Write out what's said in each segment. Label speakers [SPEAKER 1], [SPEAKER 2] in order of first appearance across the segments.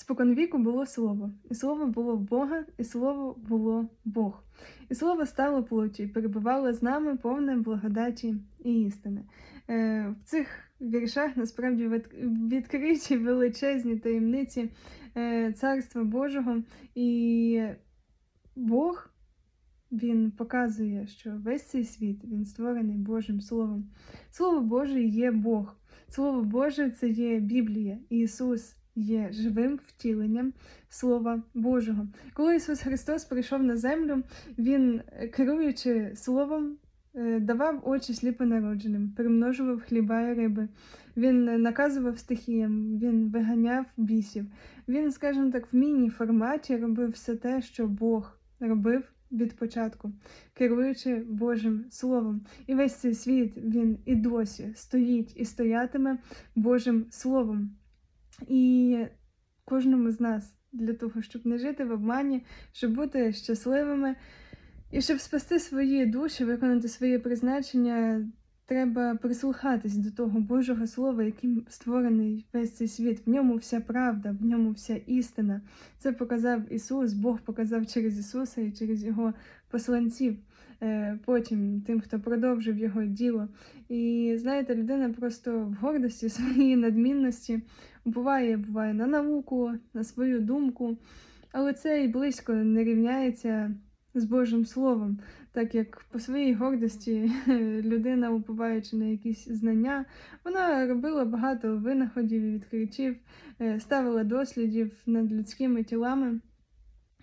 [SPEAKER 1] Споконвіку було слово, і слово було Бога, і слово було Бог. І слово стало плоттю, і перебувало з нами повне благодаті і істини. Е, в цих віршах насправді відкриті величезні таємниці е, Царства Божого, і Бог він показує, що весь цей світ він створений Божим Словом. Слово Боже є Бог. Слово Боже це є Біблія. Ісус є живим втіленням Слова Божого. Коли Ісус Христос прийшов на землю, Він, керуючи Словом, е, давав очі сліпонародженим, примножував хліба і риби. Він наказував стихіям, він виганяв бісів. Він, скажімо так, в міні-форматі робив все те, що Бог робив від початку, керуючи Божим Словом. І весь цей світ він і досі стоїть і стоятиме Божим Словом. І кожному з нас для того, щоб не жити в обмані, щоб бути щасливими і щоб спасти свої душі, виконати своє призначення, треба прислухатись до того Божого Слова, яким створений весь цей світ. В ньому вся правда, в ньому вся істина. Це показав Ісус, Бог показав через Ісуса і через Його посланців. е, Потім тим, хто продовжив його діло. І знаєте, людина просто в гордості своїй надмінності буває, буває на науку, на свою думку, але це і близько не рівняється з Божим Словом, так як по своїй гордості людина, уповаючи на якісь знання, вона робила багато винаходів і відкриттів, е, ставила дослідів над людськими тілами.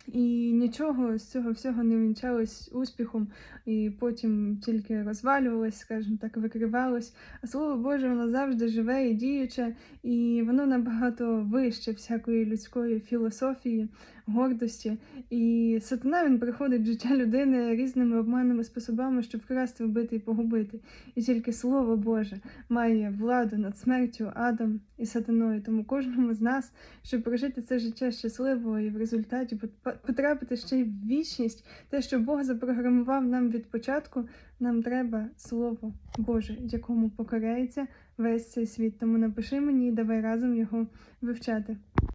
[SPEAKER 1] І нічого з цього всього не вінчалось успіхом, і потім тільки розвалювалось, скажімо так, викривалось. А слово Боже, воно завжди живе і діюче, і воно набагато вище всякої людської філософії, гордості. І сатана він приходить в життя людини різними обманними способами, щоб вкрасти, вбити і погубити. І тільки Слово Боже має владу над смертю, адом і сатаною. Тому кожному з нас, щоб прожити це життя щасливо і в результаті пот- потрапити ще й в вічність, те, що Бог запрограмував нам від початку, нам треба Слово Боже, якому покоряється весь цей світ. Тому напиши мені і давай разом його вивчати.